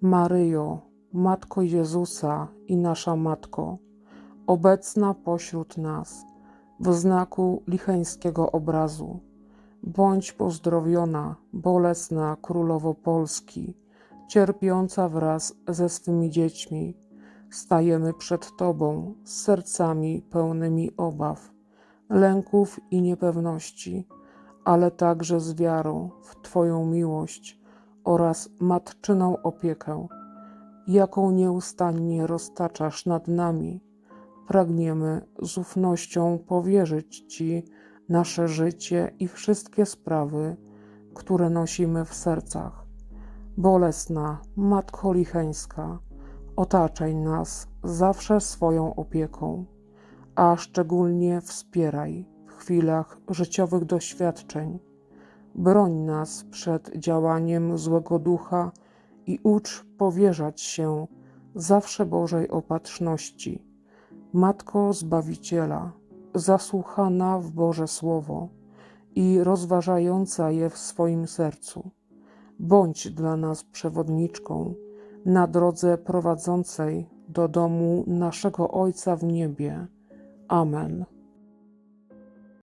Maryjo, Matko Jezusa i nasza Matko, obecna pośród nas, w znaku licheńskiego obrazu, bądź pozdrowiona, bolesna Królowo Polski, cierpiąca wraz ze swymi dziećmi. Stajemy przed Tobą z sercami pełnymi obaw, lęków i niepewności, ale także z wiarą w Twoją miłość oraz matczyną opiekę, jaką nieustannie roztaczasz nad nami. Pragniemy z ufnością powierzyć Ci nasze życie i wszystkie sprawy, które nosimy w sercach. Bolesna Matko Licheńska, otaczaj nas zawsze swoją opieką, a szczególnie wspieraj w chwilach życiowych doświadczeń. Broń nas przed działaniem złego ducha i ucz powierzać się zawsze Bożej opatrzności. Matko Zbawiciela, zasłuchana w Boże Słowo i rozważająca je w swoim sercu, bądź dla nas przewodniczką na drodze prowadzącej do domu naszego Ojca w niebie. Amen.